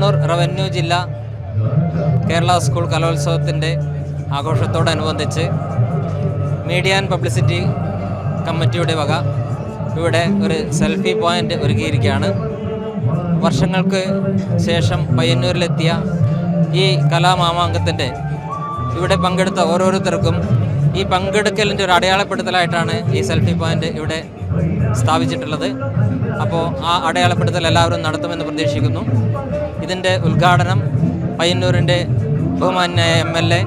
Kannur revenue ജില്ല Kerala school കലോത്സവത്തിന്റെ ആഘോഷത്തോടനുബന്ധിച്ച് മീഡിയ ആൻഡ് പബ്ലിസിറ്റി കമ്മിറ്റിയുടെ വക ഇവിടെ ഒരു സെൽഫി പോയിന്റ് ഒരുക്കിയിരിക്കുകയാണ്. വർഷങ്ങൾക്ക് ശേഷം പയ്യന്നൂരിലെത്തിയ ഈ കലാമാമാങ്കത്തിന്റെ ഇവിടെ പങ്കെടുത്ത ഓരോരുത്തർക്കും ഈ പങ്കെടുക്കലിന്റെ ഒരു അടയാളപ്പെടുത്തലായിട്ടാണ് ഈ സെൽഫി പോയിന്റ് ഇവിടെ സ്ഥാപിച്ചിട്ടുള്ളത്. അപ്പോൾ ആ അടയാളപ്പെടുത്തൽ എല്ലാവരും നടത്തുമെന്ന് പ്രതീക്ഷിക്കുന്നു. ഇതിന്റെ ഉദ്ഘാടനം പയ്യന്നൂരിന്റെ ബഹുമാന്യായ M L A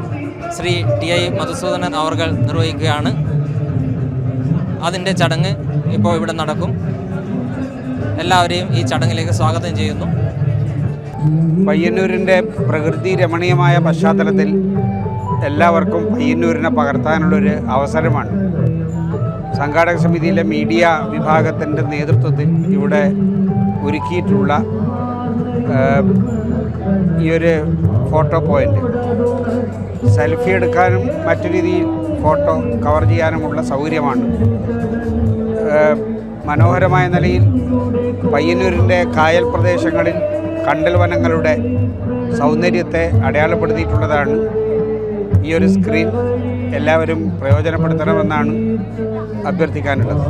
Shri T I Madhusudanan അവർകൾ നിർവഹിക്കുകയാണ്. അതിന്റെ ചടങ്ങ് ഇപ്പോൾ ഇവിടെ നടക്കും. എല്ലാവരെയും ഈ ചടങ്ങിലേക്ക് സ്വാഗതം ചെയ്യുന്നു. പയ്യന്നൂരിന്റെ പ്രകൃതി രമണീയമായ പശ്ചാത്തലത്തിൽ എല്ലാവർക്കും പയ്യന്നൂരിനെ പകർത്താനുള്ളൊരു അവസരമാണ്. സംഘാടക സമിതിയിലെ മീഡിയ വിഭാഗത്തിന്റെ നേതൃത്വത്തിൽ ഇവിടെ ഒരുക്കിയിട്ടുള്ള ഈ ഒരു ഫോട്ടോ പോയിന്റ് സെൽഫി എടുക്കാനും മറ്റു രീതിയിൽ ഫോട്ടോ കവർ ചെയ്യാനുമുള്ള സൗകര്യമാണ്. മനോഹരമായ നിലയിൽ പയ്യന്നൂരിന്റെ കായൽ പ്രദേശങ്ങളിൽ കണ്ടൽ വനങ്ങളുടെ സൗന്ദര്യത്തെ അടയാളപ്പെടുത്തിയിട്ടുള്ളതാണ് ഈ ഒരു സ്ക്രീൻ എല്ലാവരും പ്രയോജനപ്പെടുത്തണമെന്നാണ് അഭ്യർത്ഥിക്കാനുള്ളത്.